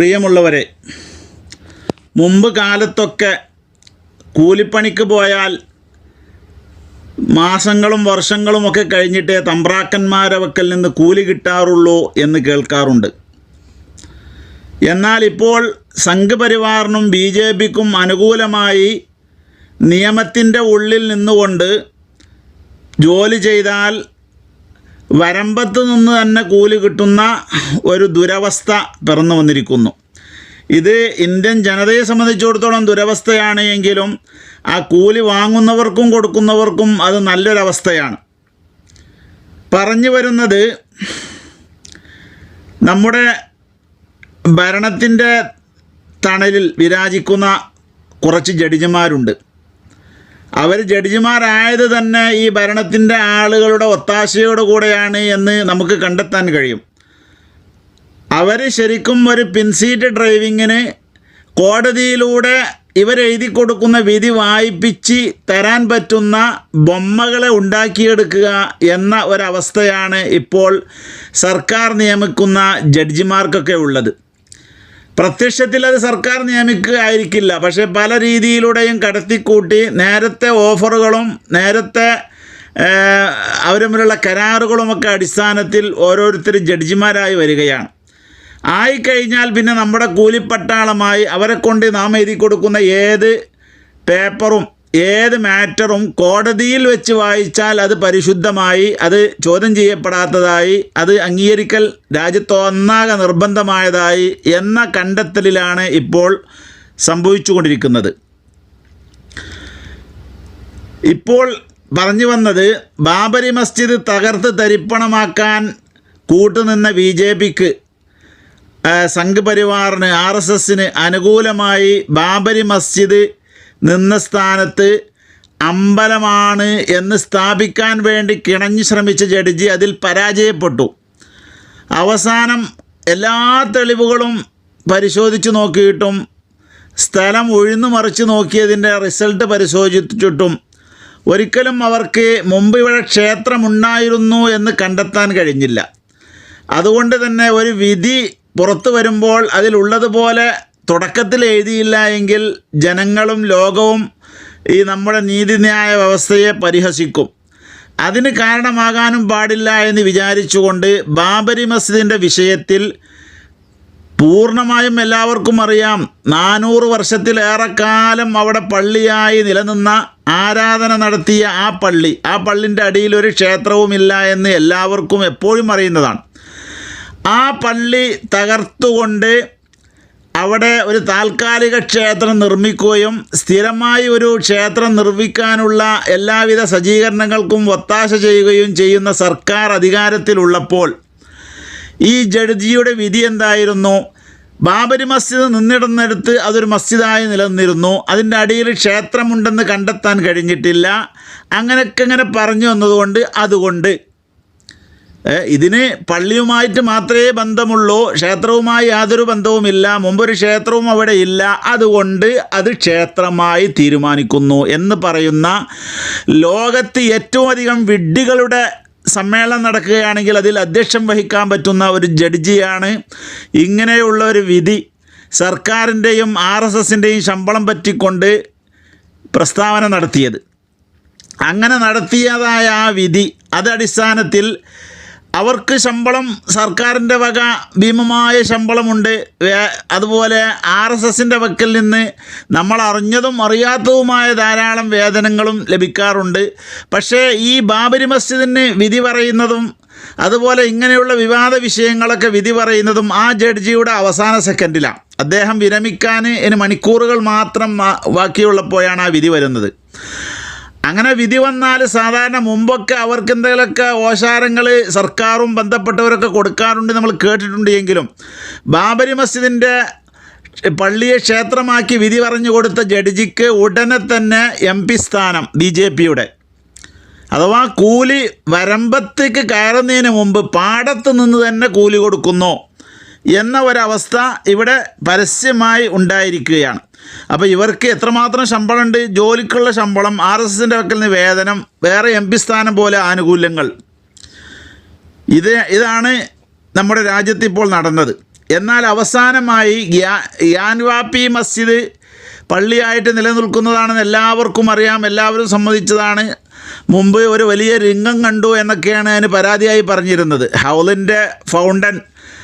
പ്രിയമുള്ളവരെ മുമ്പ് കാലത്തൊക്കെ കൂലിപ്പണിക്ക് പോയാൽ മാസങ്ങളും വർഷങ്ങളുമൊക്കെ കഴിഞ്ഞിട്ടേ തമ്പ്രാക്കന്മാരവക്കൽ നിന്ന് കൂലി കിട്ടാറുള്ളൂ എന്ന് കേൾക്കാറുണ്ട്. എന്നാൽ ഇപ്പോൾ സംഘപരിവാറിനും ബി ജെ പിക്കും അനുകൂലമായി നിയമത്തിന്റെ ഉള്ളിൽ നിന്നുകൊണ്ട് ജോലി ചെയ്താൽ വരമ്പത്ത് നിന്ന് തന്നെ കൂലി കിട്ടുന്ന ഒരു ദുരവസ്ഥ പിറന്നു വന്നിരിക്കുന്നു. ഇത് ഇന്ത്യൻ ജനതയെ സംബന്ധിച്ചിടത്തോളം ദുരവസ്ഥയാണ് എങ്കിലും ആ കൂലി വാങ്ങുന്നവർക്കും കൊടുക്കുന്നവർക്കും അത് നല്ലൊരവസ്ഥയാണ്. പറഞ്ഞു വരുന്നത് നമ്മുടെ ഭരണത്തിന്റെ തണലിൽ വിരാജിക്കുന്ന കുറച്ച് ജഡ്ജിമാരുണ്ട്. അവർ ജഡ്ജിമാരായത് തന്നെ ഈ ഭരണത്തിന്റെ ആളുകളുടെ ഒത്താശയോട് കൂടെയാണ് എന്ന് നമുക്ക് കണ്ടെത്താൻ കഴിയും. അവർ ശരിക്കും ഒരു പിൻസീറ്റ് ഡ്രൈവിങ്ങിന് കോടതിയിലൂടെ ഇവരെഴുതി കൊടുക്കുന്ന വിധി വായിപ്പിച്ച് തരാൻ പറ്റുന്ന ബൊമ്മകളെ ഉണ്ടാക്കിയെടുക്കുക എന്ന ഒരവസ്ഥയാണ് ഇപ്പോൾ സർക്കാർ നിയമിക്കുന്ന ജഡ്ജിമാർക്കൊക്കെ ഉള്ളത്. പ്രത്യക്ഷത്തിൽ അത് സർക്കാർ നിയമിക്കുകയായിരിക്കില്ല. പക്ഷേ പല രീതിയിലൂടെയും കടത്തിക്കൂട്ടി നേരത്തെ ഓഫറുകളും നേരത്തെ അവരുമുള്ള കരാറുകളുമൊക്കെ അടിസ്ഥാനത്തിൽ ഓരോരുത്തർ ജഡ്ജിമാരായി വരികയാണ്. ആയിക്കഴിഞ്ഞാൽ പിന്നെ നമ്മുടെ കൂലിപ്പട്ടാളമായി അവരെ കൊണ്ട് നാം എഴുതി കൊടുക്കുന്ന ഏത് പേപ്പറും ഏത് മാറ്ററും കോടതിയിൽ വെച്ച് വായിച്ചാൽ അത് പരിശുദ്ധമായി അത് ചോദ്യം ചെയ്യപ്പെടാത്തതായി അത് അംഗീകരിക്കൽ രാജ്യത്ത് ഒന്നാകെ നിർബന്ധമായതായി എന്ന കണ്ടെത്തലിലാണ് ഇപ്പോൾ സംഭവിച്ചുകൊണ്ടിരിക്കുന്നത്. ഇപ്പോൾ പറഞ്ഞു വന്നത് ബാബരി മസ്ജിദ് തകർത്ത് തരിപ്പണമാക്കാൻ കൂട്ടുനിന്ന ബി ജെ പിക്ക് സംഘ് പരിവാറിന് ആർ എസ് എസിന് അനുകൂലമായി ബാബരി മസ്ജിദ് നിന്ന സ്ഥാനത്ത് അമ്പലമാണ് എന്ന് സ്ഥാപിക്കാൻ വേണ്ടി കിണഞ്ഞു ശ്രമിച്ച ജഡ്ജി അതിൽ പരാജയപ്പെട്ടു. അവസാനം എല്ലാ തെളിവുകളും പരിശോധിച്ച് നോക്കിയിട്ടും സ്ഥലം ഒഴിഞ്ഞു മറിച്ച് നോക്കിയതിന്റെ റിസൾട്ട് പരിശോധിച്ചിട്ടും ഒരിക്കലും അവർക്ക് മുമ്പ് ഇവിടെ ക്ഷേത്രമുണ്ടായിരുന്നു എന്ന് കണ്ടെത്താൻ കഴിഞ്ഞില്ല. അതുകൊണ്ട് തന്നെ ഒരു വിധി പുറത്തു വരുമ്പോൾ അതിലുള്ളതുപോലെ തുടക്കത്തിൽ എഴുതിയില്ല എങ്കിൽ ജനങ്ങളും ലോകവും ഈ നമ്മുടെ നീതിന്യായ വ്യവസ്ഥയെ പരിഹസിക്കും. അതിന് കാരണമാകാനും പാടില്ല എന്ന് വിചാരിച്ചുകൊണ്ട് ബാബരി മസ്ജിദിന്റെ വിഷയത്തിൽ പൂർണമായും എല്ലാവർക്കും അറിയാം. നാനൂറ് വർഷത്തിലേറെക്കാലം അവിടെ പള്ളിയായി നിലനിന്ന ആരാധന നടത്തിയ ആ പള്ളി ആ പള്ളിന്റെ അടിയിൽ ഒരു ക്ഷേത്രവുമില്ല എന്ന് എല്ലാവർക്കും എപ്പോഴും അറിയുന്നതാണ്. ആ പള്ളി തകർത്തുകൊണ്ട് അവിടെ ഒരു താൽക്കാലിക ക്ഷേത്രം നിർമ്മിക്കുകയും സ്ഥിരമായി ഒരു ക്ഷേത്രം നിർമ്മിക്കാനുള്ള എല്ലാവിധ സജ്ജീകരണങ്ങൾക്കും ഒത്താശ ചെയ്യുകയും ചെയ്യുന്ന സർക്കാർ അധികാരത്തിലുള്ളപ്പോൾ ഈ ജഡ്ജിയുടെ വിധി എന്തായിരുന്നു? ബാബരി മസ്ജിദ് നിന്നിടുന്നിടത്ത് അതൊരു മസ്ജിദായി നിലനിന്നിരുന്നു. അതിന്റെ അടിയിൽ ക്ഷേത്രമുണ്ടെന്ന് കണ്ടെത്താൻ കഴിഞ്ഞിട്ടില്ല. അങ്ങനെയൊക്കെ ഇങ്ങനെ പറഞ്ഞു വന്നതുകൊണ്ട് അതുകൊണ്ട് ഇതിന് പള്ളിയുമായിട്ട് മാത്രമേ ബന്ധമുള്ളൂ ക്ഷേത്രവുമായി യാതൊരു ബന്ധവുമില്ല മുമ്പൊരു ക്ഷേത്രവും അവിടെ ഇല്ല. അതുകൊണ്ട് അത് ക്ഷേത്രമായി തീരുമാനിക്കുന്നു എന്ന് പറയുന്ന ലോകത്ത് ഏറ്റവും അധികം വിഡ്ഢികളുടെ സമ്മേളനം നടക്കുകയാണെങ്കിൽ അതിൽ അധ്യക്ഷം വഹിക്കാൻ പറ്റുന്ന ഒരു ജഡ്ജിയാണ്. ഇങ്ങനെയുള്ള ഒരു വിധി സർക്കാരിന്റെയും ആർ എസ് എസിന്റെയും ശമ്പളം പറ്റിക്കൊണ്ട് പ്രസ്താവന നടത്തിയത്. അങ്ങനെ നടത്തിയതായ ആ വിധി അതടിസ്ഥാനത്തിൽ അവർക്ക് ശമ്പളം സർക്കാരിന്റെ വക ഭീമമായ ശമ്പളമുണ്ട്. അതുപോലെ ആർ എസ് എസിന്റെ വക്കിൽ നിന്ന് നമ്മൾ അറിഞ്ഞതും അറിയാത്തതുമായ ധാരാളം വേതനങ്ങളും ലഭിക്കാറുണ്ട്. പക്ഷേ ഈ ബാബരി മസ്ജിദിന് വിധി പറയുന്നതും അതുപോലെ ഇങ്ങനെയുള്ള വിവാദ വിഷയങ്ങളൊക്കെ വിധി പറയുന്നതും ആ ജഡ്ജിയുടെ അവസാന സെക്കൻഡിലാണ്. അദ്ദേഹം വിരമിക്കാൻ ഇനി മണിക്കൂറുകൾ മാത്രം ബാക്കിയുള്ളപ്പോഴാണ് ആ വിധി വരുന്നത്. അങ്ങനെ വിധി വന്നാൽ സാധാരണ മുമ്പൊക്കെ അവർക്ക് എന്തെങ്കിലുമൊക്കെ ഓശാരങ്ങൾ സർക്കാരും ബന്ധപ്പെട്ടവരൊക്കെ കൊടുക്കാറുണ്ട് നമ്മൾ കേട്ടിട്ടുണ്ട് എങ്കിലും. ബാബരി മസ്ജിദിന്റെ പള്ളിയെ ക്ഷേത്രമാക്കി വിധി പറഞ്ഞു കൊടുത്ത ജഡ്ജിക്ക് ഉടനെ തന്നെ എം പി സ്ഥാനം ബി ജെ പിയുടെ. അഥവാ കൂലി വരമ്പത്തേക്ക് കയറുന്നതിന് മുമ്പ് പാടത്ത് നിന്ന് തന്നെ കൂലി കൊടുക്കുന്നു. എന്ന ഒരവസ്ഥ ഇവിടെ പരസ്യമായി ഉണ്ടായിരിക്കുകയാണ്. അപ്പോൾ ഇവർക്ക് എത്രമാത്രം ശമ്പളമുണ്ട്? ജോലിക്കുള്ള ശമ്പളം ആർ എസ് എസിന്റെ വക്കൽ നിന്ന് വേതനം വേറെ എം പി സ്ഥാനം പോലെ ആനുകൂല്യങ്ങൾ. ഇത് ഇതാണ് നമ്മുടെ രാജ്യത്ത് ഇപ്പോൾ നടന്നത്. എന്നാൽ അവസാനമായി ഗ്യാൻവാപ്പി മസ്ജിദ് പള്ളിയായിട്ട് നിലനിൽക്കുന്നതാണെന്ന് എല്ലാവർക്കും അറിയാം. എല്ലാവരും സമ്മതിച്ചതാണ്. മുമ്പ് ഒരു വലിയ ലിംഗം കണ്ടു എന്നൊക്കെയാണ് അതിന് പരാതിയായി പറഞ്ഞിരുന്നത്. ഹൗലിന്റെ ഫൗണ്ടൻ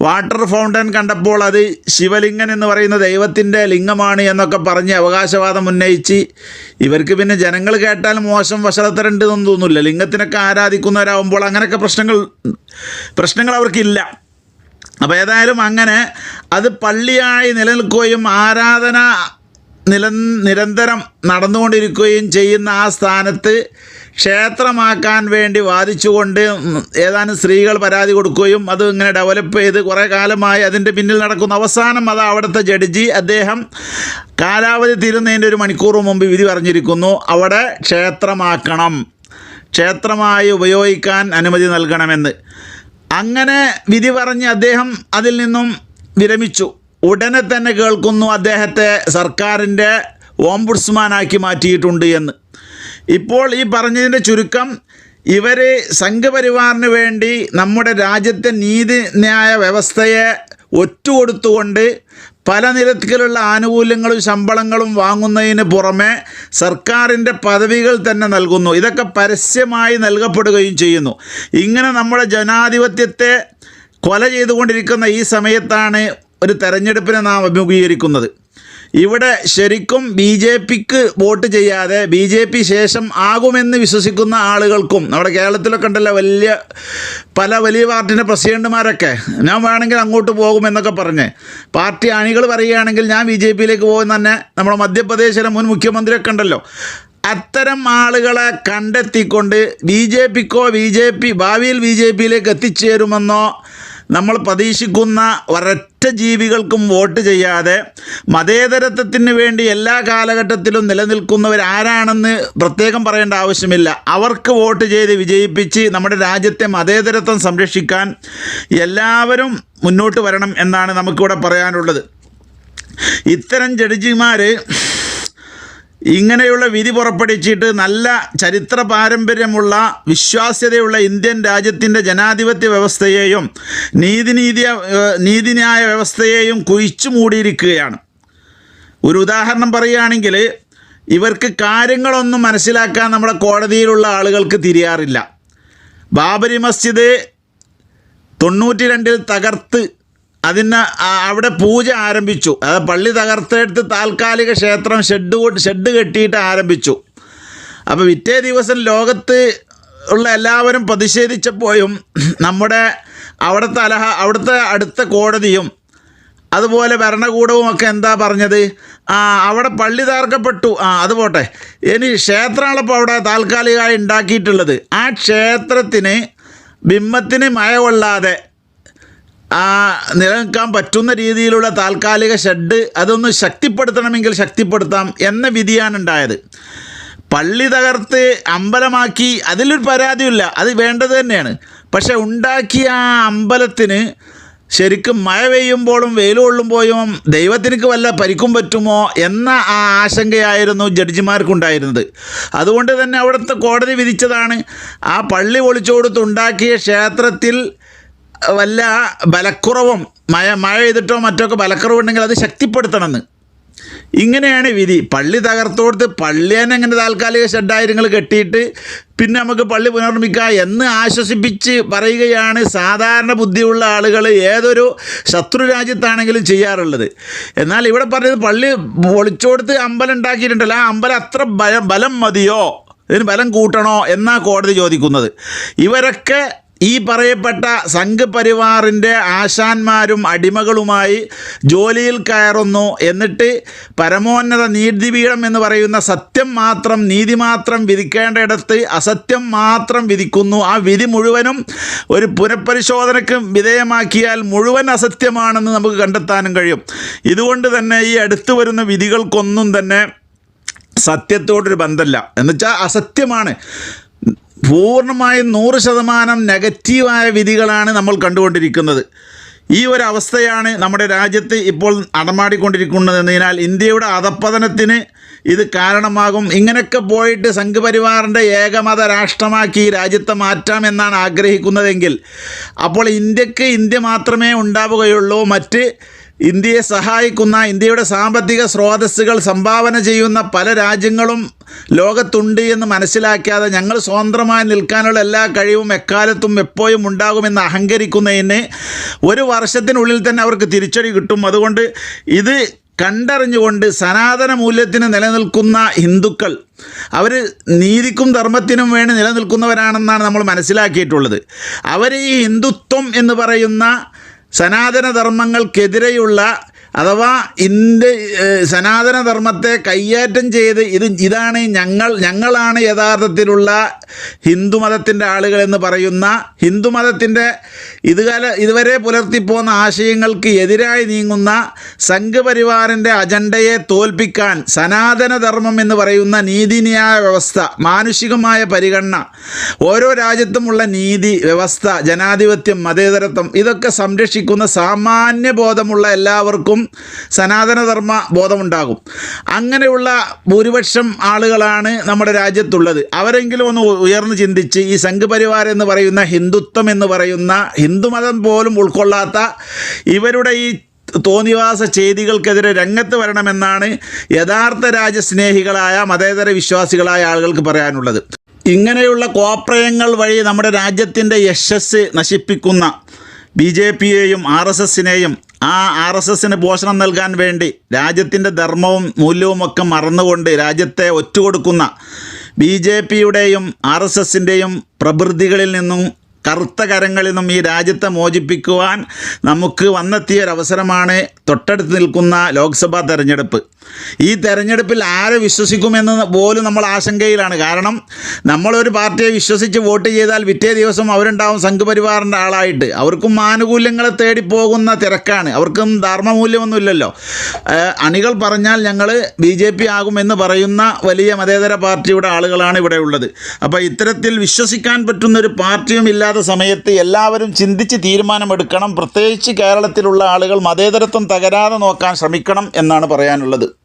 വാട്ടർ ഫൗണ്ടൻ കണ്ടപ്പോൾ അത് ശിവലിംഗൻ എന്ന് പറയുന്ന ദൈവത്തിന്റെ ലിംഗമാണ് എന്നൊക്കെ പറഞ്ഞ് അവകാശവാദം ഉന്നയിച്ച് ഇവർക്ക് പിന്നെ ജനങ്ങൾ കേട്ടാൽ മോശം വശലത്തരുണ്ട് എന്നൊന്നും തോന്നുന്നില്ല. ലിംഗത്തിനൊക്കെ ആരാധിക്കുന്നവരാകുമ്പോൾ അങ്ങനെയൊക്കെ പ്രശ്നങ്ങൾ പ്രശ്നങ്ങൾ അവർക്കില്ല. അപ്പോൾ ഏതായാലും അങ്ങനെ അത് പള്ളിയായി നിലനിൽക്കുകയും ആരാധന നില നിരന്തരം നടന്നുകൊണ്ടിരിക്കുകയും ചെയ്യുന്ന ആ സ്ഥാനത്ത് ക്ഷേത്രമാക്കാൻ വേണ്ടി വാദിച്ചുകൊണ്ട് ഏതാനും സ്ത്രീകൾ പരാതി കൊടുക്കുകയും അത് ഇങ്ങനെ ഡെവലപ്പ് ചെയ്ത് കുറേ കാലമായി അതിന്റെ പിന്നിൽ നടക്കുന്ന അവസാനം അത് അവിടുത്തെ ജഡ്ജി അദ്ദേഹം കാലാവധി തീരുന്നതിന്റെ ഒരു മണിക്കൂർ മുമ്പ് വിധി പറഞ്ഞിരിക്കുന്നു. അവിടെ ക്ഷേത്രമാക്കണം. ക്ഷേത്രമായി ഉപയോഗിക്കാൻ അനുമതി നൽകണമെന്ന്. അങ്ങനെ വിധി പറഞ്ഞ് അദ്ദേഹം അതിൽ നിന്നും വിരമിച്ചു. ഉടനെ തന്നെ കേൾക്കുന്നു അദ്ദേഹത്തെ സർക്കാരിന്റെ ഓംബുഡ്സ്മാനാക്കി മാറ്റിയിട്ടുണ്ട് എന്ന്. ഇപ്പോൾ ഈ പറഞ്ഞതിന്റെ ചുരുക്കം ഇവർ സംഘപരിവാറിന് വേണ്ടി നമ്മുടെ രാജ്യത്തെ നീതി നീതിന്യായ വ്യവസ്ഥയെ ഒറ്റുകൊടുത്തുകൊണ്ട് പല നിരത്തിലുള്ള ആനുകൂല്യങ്ങളും ശമ്പളങ്ങളും വാങ്ങുന്നതിന് പുറമെ സർക്കാരിന്റെ പദവികൾ തന്നെ നൽകുന്നു. ഇതൊക്കെ പരസ്യമായി നൽകപ്പെടുകയും ചെയ്യുന്നു. ഇങ്ങനെ നമ്മുടെ ജനാധിപത്യത്തെ കൊല ചെയ്തുകൊണ്ടിരിക്കുന്ന ഈ സമയത്താണ് ഒരു തെരഞ്ഞെടുപ്പിനെ നാം അഭിമുഖീകരിക്കുന്നത്. ഇവിടെ ശരിക്കും ബി ജെ പിക്ക് വോട്ട് ചെയ്യാതെ ബി ജെ പി ശേഷം ആകുമെന്ന് വിശ്വസിക്കുന്ന ആളുകൾക്കും നമ്മുടെ കേരളത്തിലൊക്കെ ഉണ്ടല്ലോ വലിയ പല വലിയ പാർട്ടിന്റെ പ്രസിഡന്റുമാരൊക്കെ ഞാൻ വേണമെങ്കിൽ അങ്ങോട്ട് പോകുമെന്നൊക്കെ പറഞ്ഞ് പാർട്ടി അണികൾ പറയുകയാണെങ്കിൽ ഞാൻ ബി ജെ പിയിലേക്ക് പോകുന്ന തന്നെ നമ്മുടെ മധ്യപ്രദേശിലെ മുൻ മുഖ്യമന്ത്രിയൊക്കെ ഉണ്ടല്ലോ. അത്തരം ആളുകളെ കണ്ടെത്തിക്കൊണ്ട് ബി ജെ പിക്കോ ബി ജെ പി ഭാവിയിൽ ബി ജെ പിയിലേക്ക് എത്തിച്ചേരുമെന്നോ നമ്മൾ പ്രതീക്ഷിക്കുന്ന ഒരൊറ്റ ജീവികൾക്കും വോട്ട് ചെയ്യാതെ മതേതരത്വത്തിന് വേണ്ടി എല്ലാ കാലഘട്ടത്തിലും നിലനിൽക്കുന്നവരാരാണെന്ന് പ്രത്യേകം പറയേണ്ട ആവശ്യമില്ല. അവർക്ക് വോട്ട് ചെയ്ത് വിജയിപ്പിച്ച് നമ്മുടെ രാജ്യത്തെ മതേതരത്വം സംരക്ഷിക്കാൻ എല്ലാവരും മുന്നോട്ട് വരണം എന്നാണ് നമുക്കിവിടെ പറയാനുള്ളത്. ഇത്തരം ജഡ്ജിമാർ ഇങ്ങനെയുള്ള വിധി പുറപ്പെടുവിച്ചിട്ട് നല്ല ചരിത്ര പാരമ്പര്യമുള്ള വിശ്വാസ്യതയുള്ള ഇന്ത്യൻ രാജ്യത്തിന്റെ ജനാധിപത്യ വ്യവസ്ഥയെയും നീതിനീതിയ ഏഹ് നീതിന്യായ വ്യവസ്ഥയെയും കുഴിച്ചു മൂടിയിരിക്കുകയാണ്. ഒരു ഉദാഹരണം പറയുകയാണെങ്കിൽ ഇവർക്ക് കാര്യങ്ങളൊന്നും മനസ്സിലാക്കാൻ നമ്മുടെ കോടതിയിലുള്ള ആളുകൾക്ക് തിരിയാറില്ല. ബാബരി മസ്ജിദ് തൊണ്ണൂറ്റി രണ്ടിൽ തകർത്ത് അതിന് അവിടെ പൂജ ആരംഭിച്ചു. അത് പള്ളി തകർത്തെടുത്ത് താൽക്കാലിക ക്ഷേത്രം ഷെഡ് ഷെഡ് കെട്ടിയിട്ട് ആരംഭിച്ചു. അപ്പോൾ പിറ്റേ ദിവസം ലോകത്ത് ഉള്ള എല്ലാവരും പ്രതിഷേധിച്ചപ്പോഴും നമ്മുടെ അവിടുത്തെ അലഹ അവിടുത്തെ അടുത്ത കോടതിയും അതുപോലെ ഭരണകൂടവും ഒക്കെ എന്താ പറഞ്ഞത്? ആ അവിടെ പള്ളി തകർക്കപ്പെട്ടു. ആ അത് പോട്ടെ. ഇനി ക്ഷേത്രമാണ് ഇപ്പോൾ അവിടെ താൽക്കാലികമായി ഉണ്ടാക്കിയിട്ടുള്ളത്. ആ ക്ഷേത്രത്തിന് ബിംബത്തിന് മഴ കൊള്ളാതെ നിലനിൽക്കാൻ പറ്റുന്ന രീതിയിലുള്ള താൽക്കാലിക ഷെഡ് അതൊന്ന് ശക്തിപ്പെടുത്തണമെങ്കിൽ ശക്തിപ്പെടുത്താം എന്ന വിധിയാണ് ഉണ്ടായത്. പള്ളി തകർത്ത് അമ്പലമാക്കി അതിലൊരു പരാതിയില്ല അത് വേണ്ടത് തന്നെയാണ്. പക്ഷെ ഉണ്ടാക്കിയ ആ അമ്പലത്തിന് ശരിക്കും മഴ പെയ്യുമ്പോഴും വെയിൽ കൊള്ളുമ്പോഴും ദൈവത്തിനക്ക് വല്ല പരിക്കും പറ്റുമോ എന്ന ആ ആശങ്കയായിരുന്നു ജഡ്ജിമാർക്കുണ്ടായിരുന്നത്. അതുകൊണ്ട് തന്നെ അവിടുത്തെ കോടതി വിധിച്ചതാണ് ആ പള്ളി പൊളിച്ചു കൊടുത്ത് ഉണ്ടാക്കിയ ക്ഷേത്രത്തിൽ വല്ല ബലക്കുറവും മഴ മഴ ചെയ്തിട്ടോ മറ്റോ ഒക്കെ ബലക്കുറവുണ്ടെങ്കിൽ അത് ശക്തിപ്പെടുത്തണമെന്ന്. ഇങ്ങനെയാണ് വിധി. പള്ളി തകർത്തോടുത്ത് പള്ളി തന്നെ അങ്ങനെ താൽക്കാലിക ഷെഡായിരങ്ങൾ കെട്ടിയിട്ട് പിന്നെ നമുക്ക് പള്ളി പുനർമിക്കാം എന്ന് ആശ്വസിപ്പിച്ച് പറയുകയാണ് സാധാരണ ബുദ്ധിയുള്ള ആളുകൾ ഏതൊരു ശത്രു രാജ്യത്താണെങ്കിലും ചെയ്യാറുള്ളത്. എന്നാൽ ഇവിടെ പറഞ്ഞത് പള്ളി പൊളിച്ചോടുത്ത് അമ്പലം ഉണ്ടാക്കിയിട്ടുണ്ടല്ലോ. ആ അമ്പലം അത്ര ബലം ബലം മതിയോ? ഇതിന് ബലം കൂട്ടണോ എന്നാണ് കോടതി ചോദിക്കുന്നത്. ഇവരൊക്കെ ഈ പറയപ്പെട്ട സംഘപരിവാറിന്റെ ആശാന്മാരും അടിമകളുമായി ജോലിയിൽ കയറുന്നു എന്നിട്ട് പരമോന്നത നീതിപീഠം എന്ന് പറയുന്ന സത്യം മാത്രം നീതി മാത്രം വിധിക്കേണ്ടയിടത്ത് അസത്യം മാത്രം വിധിക്കുന്നു. ആ വിധി മുഴുവനും ഒരു പുനഃപരിശോധനയ്ക്ക് വിധേയമാക്കിയാൽ മുഴുവൻ അസത്യമാണെന്ന് നമുക്ക് കണ്ടെത്താനും കഴിയും. ഇതുകൊണ്ട് തന്നെ ഈ അടുത്തു വരുന്ന വിധികൾക്കൊന്നും തന്നെ സത്യത്തോടൊരു ബന്ധമല്ല എന്നുവെച്ചാൽ അസത്യമാണ്. പൂർണമായും നൂറ് ശതമാനം നെഗറ്റീവായ വിധികളാണ് നമ്മൾ കണ്ടുകൊണ്ടിരിക്കുന്നത്. ഈ ഒരു അവസ്ഥയാണ് നമ്മുടെ രാജ്യത്ത് ഇപ്പോൾ നടമാടിക്കൊണ്ടിരിക്കുന്നതെന്നതിനാൽ ഇന്ത്യയുടെ അധപ്പതനത്തിന് ഇത് കാരണമാകും. ഇങ്ങനെയൊക്കെ പോയിട്ട് സംഘപരിവാറിന്റെ ഏകമത രാഷ്ട്രമാക്കി രാജ്യത്തെ മാറ്റാമെന്നാണ് ആഗ്രഹിക്കുന്നതെങ്കിൽ അപ്പോൾ ഇന്ത്യയ്ക്ക് ഇന്ത്യ മാത്രമേ ഉണ്ടാവുകയുള്ളൂ. മറ്റ് ഇന്ത്യയെ സഹായിക്കുന്ന ഇന്ത്യയുടെ സാമ്പത്തിക സ്രോതസ്സുകൾ സംഭാവന ചെയ്യുന്ന പല രാജ്യങ്ങളും ലോകത്തുണ്ട് എന്ന് മനസ്സിലാക്കാതെ ഞങ്ങൾ സ്വതന്ത്രമായി നിൽക്കാനുള്ള എല്ലാ കഴിവും എക്കാലത്തും എപ്പോഴും ഉണ്ടാകുമെന്ന് അഹങ്കരിക്കുന്നതിന് ഒരു വർഷത്തിനുള്ളിൽ തന്നെ അവർക്ക് തിരിച്ചടി കിട്ടും. അതുകൊണ്ട് ഇത് കണ്ടറിഞ്ഞുകൊണ്ട് സനാതന മൂല്യത്തിന് നിലനിൽക്കുന്ന ഹിന്ദുക്കൾ അവർ നീതിക്കും ധർമ്മത്തിനും വേണ്ടി നിലനിൽക്കുന്നവരാണെന്നാണ് നമ്മൾ മനസ്സിലാക്കിയിട്ടുള്ളത്. അവർ ഈ ഹിന്ദുത്വം എന്ന് പറയുന്ന സനാതനധർമ്മങ്ങൾക്കെതിരെയുള്ള അഥവാ ഇന്ത്യ സനാതനധർമ്മത്തെ കയ്യേറ്റം ചെയ്ത് ഇത് ഇതാണ് ഞങ്ങൾ ഞങ്ങളാണ് യഥാർത്ഥത്തിലുള്ള ഹിന്ദുമതത്തിന്റെ ആളുകൾ എന്ന് പറയുന്ന ഹിന്ദുമതത്തിന്റെ ഇതുകാല ഇതുവരെ പുലർത്തിപ്പോന്ന ആശയങ്ങൾക്ക് എതിരായി നീങ്ങുന്ന സംഘപരിവാറിന്റെ അജണ്ടയെ തോൽപ്പിക്കാൻ സനാതനധർമ്മം എന്ന് പറയുന്ന നീതിന്യായ വ്യവസ്ഥ മാനുഷികമായ പരിഗണന ഓരോ രാജ്യത്തുമുള്ള നീതി വ്യവസ്ഥ ജനാധിപത്യം മതേതരത്വം ഇതൊക്കെ സംരക്ഷിക്കുന്ന സാമാന്യ ബോധമുള്ള എല്ലാവർക്കും സനാതനധർമ്മ ബോധമുണ്ടാകും. അങ്ങനെയുള്ള ഭൂരിപക്ഷം ആളുകളാണ് നമ്മുടെ രാജ്യത്തുള്ളത്. അവരെങ്കിലും ഒന്ന് ഉയർന്നു ചിന്തിച്ച് ഈ സംഘപരിവാർ എന്ന് പറയുന്ന ഹിന്ദുത്വം എന്ന് പറയുന്ന ഹിന്ദുമതം പോലും ഉൾക്കൊള്ളാത്ത ഇവരുടെ ഈ തോന്നിവാസ ചെയ്തികൾക്കെതിരെ രംഗത്ത് വരണമെന്നാണ് യഥാർത്ഥ രാജ്യസ്നേഹികളായ മതേതര വിശ്വാസികളായ ആളുകൾക്ക് പറയാനുള്ളത്. ഇങ്ങനെയുള്ള കോപ്രയങ്ങൾ വഴി നമ്മുടെ രാജ്യത്തിന്റെ യശസ് നശിപ്പിക്കുന്ന ബി ജെ പിയെയും ആർ എസ് എസിനെയും ആ ആർ എസ് എസിന് പോഷണം നൽകാൻ വേണ്ടി രാജ്യത്തിന്റെ ധർമ്മവും മൂല്യവും ഒക്കെ മറന്നുകൊണ്ട് രാജ്യത്തെ ഒറ്റുകൊടുക്കുന്ന ബി ജെ പിയുടെയും ആർ എസ് എസിന്റെയും പ്രഭൃതികളിൽ നിന്നും കറുത്ത കരങ്ങളിൽ നിന്നും ഈ രാജ്യത്തെ മോചിപ്പിക്കുവാൻ നമുക്ക് വന്നെത്തിയ ഒരു അവസരമാണ് തൊട്ടടുത്ത് നിൽക്കുന്ന ലോക്സഭാ തെരഞ്ഞെടുപ്പ്. ഈ തെരഞ്ഞെടുപ്പിൽ ആരെ വിശ്വസിക്കുമെന്ന് പോലും നമ്മൾ ആശങ്കയിലാണ്. കാരണം നമ്മളൊരു പാർട്ടിയെ വിശ്വസിച്ച് വോട്ട് ചെയ്താൽ പിറ്റേ ദിവസം അവരുണ്ടാവും സംഘപരിവാറിന്റെ ആളായിട്ട്. അവർക്കും ആനുകൂല്യങ്ങളെ തേടി പോകുന്ന തിരക്കാണ്. അവർക്കും ധർമ്മമൂല്യമൊന്നുമില്ലല്ലോ. അണികൾ പറഞ്ഞാൽ ഞങ്ങൾ ബി ജെ പി ആകുമെന്ന് പറയുന്ന വലിയ മതേതര പാർട്ടിയുടെ ആളുകളാണ് ഇവിടെ ഉള്ളത്. അപ്പോൾ ഇത്തരത്തിൽ വിശ്വസിക്കാൻ പറ്റുന്നൊരു പാർട്ടിയും ഇല്ലാത്ത സമയത്ത് എല്ലാവരും ചിന്തിച്ച് തീരുമാനമെടുക്കണം. പ്രത്യേകിച്ച് കേരളത്തിലുള്ള ആളുകൾ മതേതരത്വം തകരാതെ നോക്കാൻ ശ്രമിക്കണം എന്നാണ് പറയാനുള്ളത്.